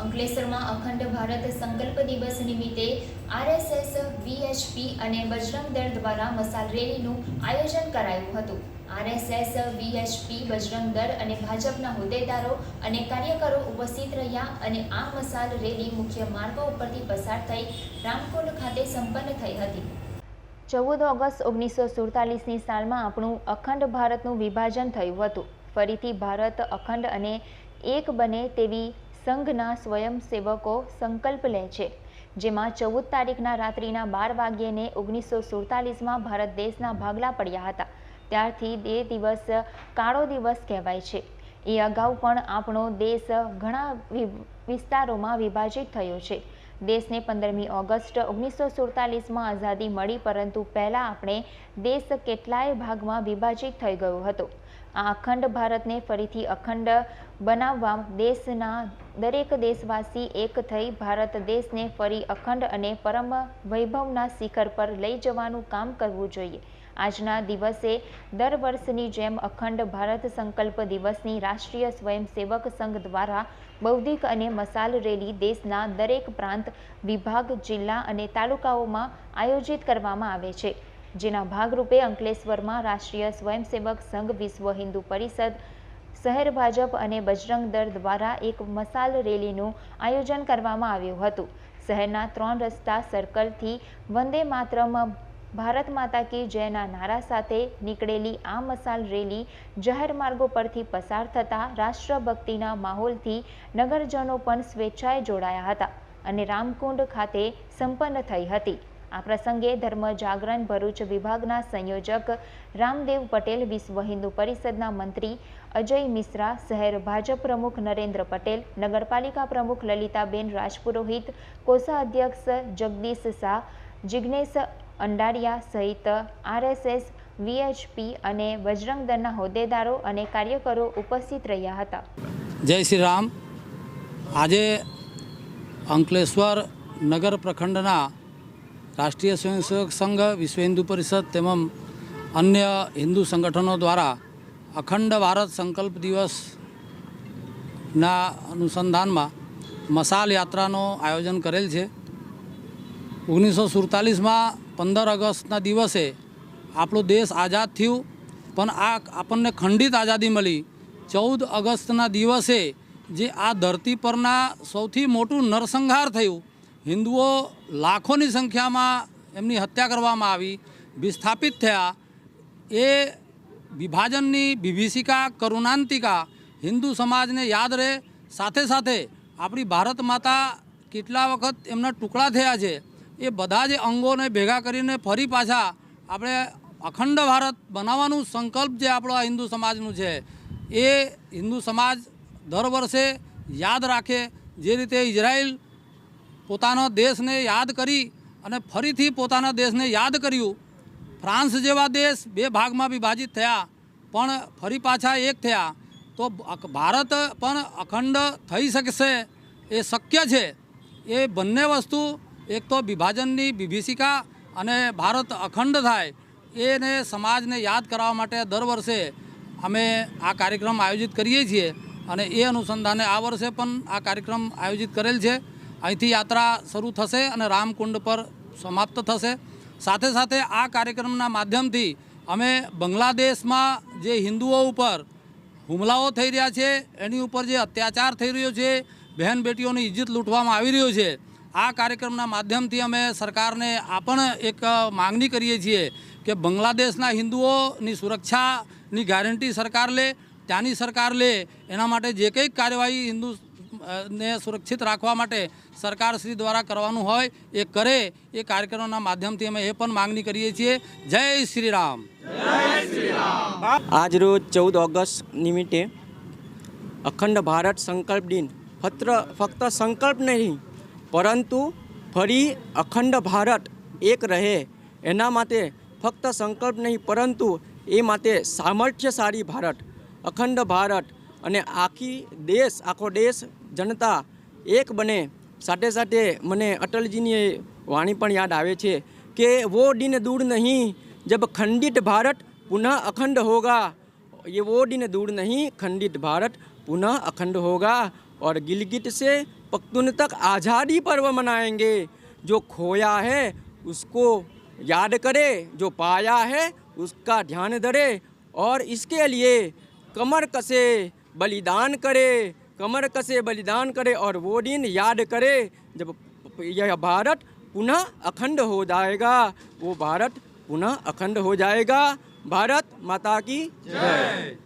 અંકલેશ્વરમાં અખંડ ભારત સંકલ્પ દિવસ નિમિત્તે આરએસએસ વીએચપી અને બજરંગ દળ દ્વારા મસાલ રેલીનું આયોજન કરાયું હતું. આરએસએસ વીએચપી બજરંગ દળ અને ભાજપના હોદ્દેદારો અને કાર્યકરો ઉપસ્થિત રહ્યા અને આ મસાલ રેલી મુખ્ય માર્ગો ઉપરથી પસાર થઈ રામકુંડ ખાતે સંપન્ન થઈ હતી. ચૌદ ઓગસ્ટ ઓગણીસો સુડતાલીસની સાલમાં આપણું અખંડ ભારતનું વિભાજન થયું હતું. ફરીથી ભારત અખંડ અને એક બને તેવી સંઘના સ્વયંસેવકો સંકલ્પ લે છે. જેમાં ચૌદ તારીખના રાત્રિના બાર વાગ્યેને ઓગણીસો સુડતાલીસમાં ભારત દેશના ભાગલા પડ્યા હતા. ત્યારથી તે દિવસ કાળો દિવસ કહેવાય છે. એ અગાઉ પણ આપણો દેશ ઘણા વિસ્તારોમાં વિભાજિત થયો છે. દેશને પંદરમી ઓગસ્ટ ઓગણીસો સુડતાલીસમાં આઝાદી મળી, પરંતુ પહેલાં આપણે દેશ કેટલાય ભાગમાં વિભાજિત થઈ ગયો હતો. આ અખંડ ભારતને ફરીથી અખંડ બનાવવા દેશના દરેક દેશવાસી એક થઈ ભારત દેશને ફરી અખંડ અને પરમ વૈભવના શિખર પર લઈ જવાનું કામ કરવું જોઈએ. આજના દિવસે દર વર્ષની જેમ અખંડ ભારત સંકલ્પ દિવસની રાષ્ટ્રીય સ્વયંસેવક સંઘ દ્વારા બૌદ્ધિક અને મસાલ રેલી દેશના દરેક પ્રાંત, વિભાગ, જિલ્લા અને તાલુકાઓમાં આયોજિત કરવામાં આવે છે. જેના ભાગરૂપે અંકલેશ્વરમાં રાષ્ટ્રીય સ્વયંસેવક સંઘ વિશ્વ હિન્દુ પરિષદ, શહેર ભાજપ અને બજરંગ દળ દ્વારા એક મસાલ રેલીનું આયોજન કરવામાં આવ્યું હતું. શહેરના ત્રણ રસ્તા સર્કલથી વંદે માત્રમ, ભારત માતા કી જયના નારા સાથે નીકળેલી આ મસાલ રેલી જાહેર માર્ગો પરથી પસાર થતાં રાષ્ટ્રભક્તિના માહોલથી નગરજનો પણ સ્વેચ્છાએ જોડાયા હતા અને રામકુંડ ખાતે સંપન્ન થઈ હતી. આ પ્રસંગે ધર્મ જાગરણ ભરૂચ વિભાગના સંયોજક રામદેવ પટેલ, વિશ્વ હિન્દુ પરિષદના મંત્રી અજય મિશ્રા, શહેર ભાજપ પ્રમુખ નરેન્દ્ર પટેલ, નગરપાલિકા પ્રમુખ લલિતાબેન રાજપુરોહિત કોષાધ્યક્ષ જગદીશ શાહ, જિગ્નેશ અંડારિયા સહિત આરએસએસ, વીએચપી અને બજરંગ દળના હોદ્દેદારો અને કાર્યકરો ઉપસ્થિત રહ્યા હતા. જય શ્રી રામ. આજે અંકલેશ્વર નગર પ્રખંડના રાષ્ટ્રીય સ્વયંસેવક સંઘ, વિશ્વ હિન્દુ પરિષદ તેમજ અન્ય હિન્દુ સંગઠનો દ્વારા અખંડ ભારત સંકલ્પ દિવસના અનુસંધાનમાં મસાલ યાત્રાનો આયોજન કરેલ છે. ઓગણીસો સુડતાલીસમાં પંદર ઓગસ્ટના દિવસે આપણો દેશ આઝાદ થયું, પણ આ આપણને ખંડિત આઝાદી મળી. ચૌદ ઓગસ્ટના દિવસે જે આ ધરતી પરના સૌથી મોટું નરસંહાર થયું હિન્દુઓ લાખોની સંખ્યામાં એમની હત્યા કરવામાં આવી, વિસ્થાપિત થયા. એ વિભાજનની વિભીષિકા, કરુણાંતિકા હિન્દુ સમાજને યાદ રહે. સાથે સાથે આપણી ભારત માતા કેટલા વખત એમના ટુકડા થયા છે, એ બધા જ અંગોને ભેગા કરીને ફરી પાછા આપણે અખંડ ભારત બનાવવાનું સંકલ્પ જે આપણો આ હિન્દુ સમાજનું છે, એ હિન્દુ સમાજ દર વર્ષે યાદ રાખે. જે રીતે ઇઝરાયલ પોતાનો દેશને યાદ કરી અને ફરીથી પોતાના દેશને યાદ કર્યું. ફ્રાન્સ જેવા દેશ બે ભાગમાં વિભાજિત થયા, પણ ફરી પાછા એક થયા. તો ભારત પણ અખંડ થઈ શકશે એ શક્ય છે. એ બંને વસ્તુ, એક તો વિભાજનની વિભીષિકા અને ભારત અખંડ થાય, એને સમાજને યાદ કરાવવા માટે દર વર્ષે અમે આ કાર્યક્રમ આયોજિત કરીએ છીએ. અને એ અનુસંધાને આ વર્ષે પણ આ કાર્યક્રમ આયોજિત કરેલ છે. અહીંથી યાત્રા શરૂ થશે અને રામકુંડ પર સમાપ્ત થશે. સાથે સાથે આ કાર્યક્રમના માધ્યમથી અમે બાંગ્લાદેશમાં જે હિન્દુઓ ઉપર હુમલાઓ થઈ રહ્યા છે, એની ઉપર જે અત્યાચાર થઈ રહ્યો છે, બહેન બેટીઓની ઇજ્જત લૂંટવામાં આવી રહ્યો છે, આ કાર્યક્રમના માધ્યમથી અમે સરકારને આ પણ એક માંગણી કરીએ છીએ કે બાંગ્લાદેશના હિન્દુઓની સુરક્ષાની ગેરંટી સરકાર લે, ત્યાંની સરકાર લે, એના માટે જે કંઈક કાર્યવાહી હિન્દુ ને સુરક્ષિત રાખવા માટે સરકારશ્રી દ્વારા કરવાનું હોય, એ કરે એ કાર્યક્રમના માધ્યમથી અમે એ પણ માંગણી કરીએ છીએ. જય શ્રી રામ. આજ રોજ ચૌદ ઓગસ્ટ નિમિત્તે અખંડ ભારત સંકલ્પ દિન. ફક્ત ફક્ત સંકલ્પ નહીં, પરંતુ ફરી અખંડ ભારત એક રહે. એના માટે ફક્ત સંકલ્પ નહીં, પરંતુ એ માટે સામર્થ્યશાળી ભારત. અખંડ ભારત અને આખી દેશ, આખો દેશ જનતા એક બને સાથે સાથે મને અટલજીની વાણી પણ યાદ આવે છે કે વો દિન દૂર નહીં जब खंडित भारत पुनः अखंड होगा ये वो दिन दूर नहीं खंडित भारत पुनः अखंड होगा और गिलगित से पख्तून तक आज़ादी पर्व मनाएंगे जो खोया है उसको याद करे जो पाया है उसका ध्यान धरे और इसके लिए कमर कसे बलिदान करे कमर कसे बलिदान करे और वो दिन याद करे, जब यह भारत पुनः अखंड हो जाएगा, वो भारत पुनः अखंड हो जाएगा। भारत माता की जय।